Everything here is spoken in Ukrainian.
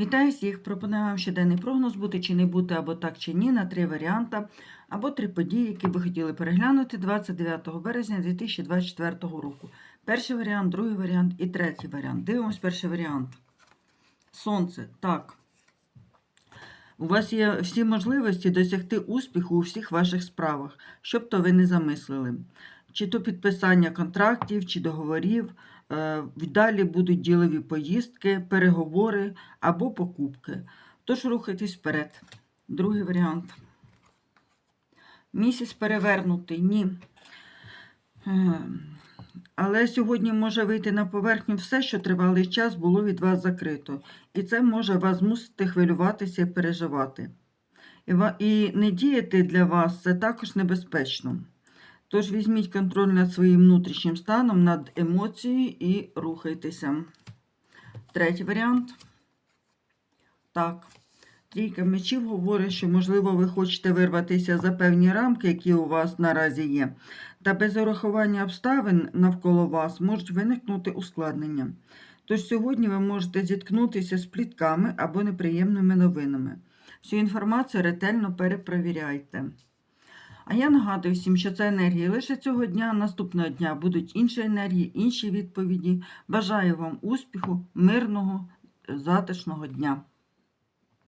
Вітаю всіх! Пропоную вам щоденний прогноз бути чи не бути, або так чи ні, на три варіанти, або три події, які ви хотіли переглянути 29 березня 2024 року. Перший варіант, другий варіант і третій варіант. Дивимось перший варіант. Сонце. Так. У вас є всі можливості досягти успіху у всіх ваших справах, щоб то ви не замислили. Чи то підписання контрактів, чи договорів. Е, Далі будуть ділові поїздки, переговори або покупки. Тож рухайтесь вперед. Другий варіант. Місяць перевернутий, ні. Е, Але сьогодні може вийти на поверхню все, що тривалий час було від вас закрито. І це може вас змусити хвилюватися і переживати. І не діяти для вас це також небезпечно. Тож візьміть контроль над своїм внутрішнім станом, над емоцією і рухайтеся. Третій варіант. Так. Трійка мечів говорить, що, можливо, ви хочете вирватися за певні рамки, які у вас наразі є, та без урахування обставин навколо вас можуть виникнути ускладнення. Тож сьогодні ви можете зіткнутися з плітками або неприємними новинами. Всю інформацію ретельно перепровіряйте. А я нагадую всім, що це енергії лише цього дня, наступного дня будуть інші енергії, інші відповіді. Бажаю вам успіху, мирного, затишного дня.